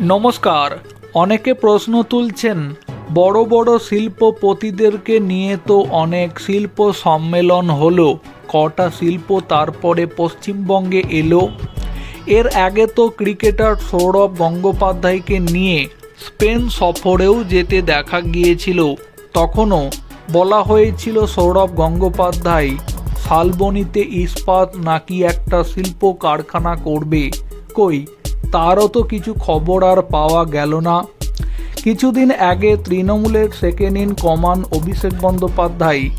নমস্কার। অনেকে প্রশ্ন তুলছেন, বড় বড় শিল্পপতিদেরকে নিয়ে তো অনেক শিল্প সম্মেলন হলো, কটা শিল্প তারপরে পশ্চিমবঙ্গে এলো। এর আগে তো ক্রিকেটার সৌরভ গঙ্গোপাধ্যায়কে নিয়ে স্পেন সফরেও যেতে দেখা গিয়েছিল। তখনও বলা হয়েছিল সৌরভ গঙ্গোপাধ্যায় শালবনিতে ইস্পাত নাকি একটা শিল্প কারখানা করবে। কই? তারও তো কিছু খবর আর পাওয়া গেল না। কিছুদিন আগে তৃণমূলের সেকেন্ড ইন কমান অভিষেক বন্দ্যোপাধ্যায়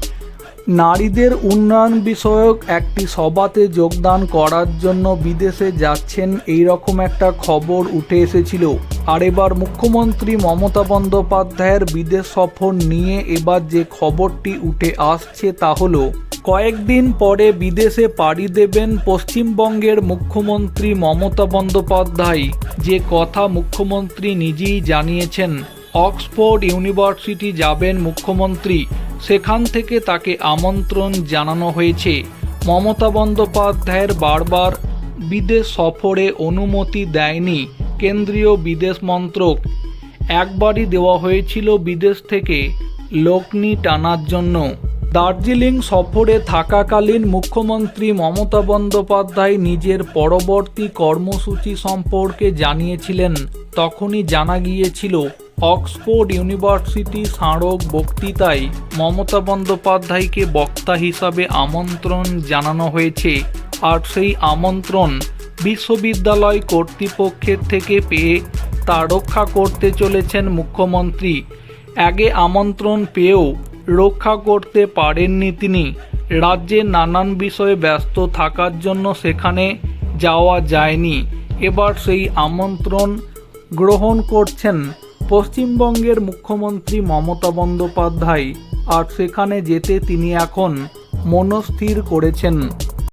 নারীদের উন্নয়ন বিষয়ক একটি সভাতে যোগদান করার জন্য বিদেশে যাচ্ছেন এই রকম একটা খবর উঠে এসেছিল। আর এবার মুখ্যমন্ত্রী মমতা বন্দ্যোপাধ্যায়ের বিদেশ সফর নিয়ে এবার যে খবরটি উঠে আসছে তা হলো কয়েকদিন পরে বিদেশে পাড়ি দেবেন পশ্চিমবঙ্গের মুখ্যমন্ত্রী মমতা বন্দ্যোপাধ্যায়। যে কথা মুখ্যমন্ত্রী নিজেই জানিয়েছেন, অক্সফোর্ড ইউনিভার্সিটি যাবেন মুখ্যমন্ত্রী। সেখান থেকে তাকে আমন্ত্রণ জানানো হয়েছে। মমতা বন্দ্যোপাধ্যায়ের বারবার বিদেশ সফরে অনুমতি দেয়নি কেন্দ্রীয় বিদেশ মন্ত্রক। একবারই দেওয়া হয়েছিল বিদেশ থেকে লগ্নি টানার জন্য। দার্জিলিং সফরে থাকাকালীন মুখ্যমন্ত্রী মমতা বন্দ্যোপাধ্যায় নিজের পরবর্তী কর্মসূচি সম্পর্কে জানিয়েছিলেন। তখনই জানা গিয়েছিল, অক্সফোর্ড ইউনিভার্সিটি স্মারক বক্তৃতায় মমতা বন্দ্যোপাধ্যায়কে বক্তা হিসাবে আমন্ত্রণ জানানো হয়েছে। আর সেই আমন্ত্রণ বিশ্ববিদ্যালয় কর্তৃপক্ষের থেকে পেয়ে তা রক্ষা করতে চলেছেন মুখ্যমন্ত্রী। আগে আমন্ত্রণ পেয়েও রক্ষা করতে পারেননি তিনি। রাজ্যে নানান বিষয়ে ব্যস্ত থাকার জন্য সেখানে যাওয়া যায়নি। এবার সেই আমন্ত্রণ গ্রহণ করছেন পশ্চিমবঙ্গের মুখ্যমন্ত্রী মমতা বন্দ্যোপাধ্যায়। আর সেখানে যেতে তিনি এখন মনস্থির করেছেন।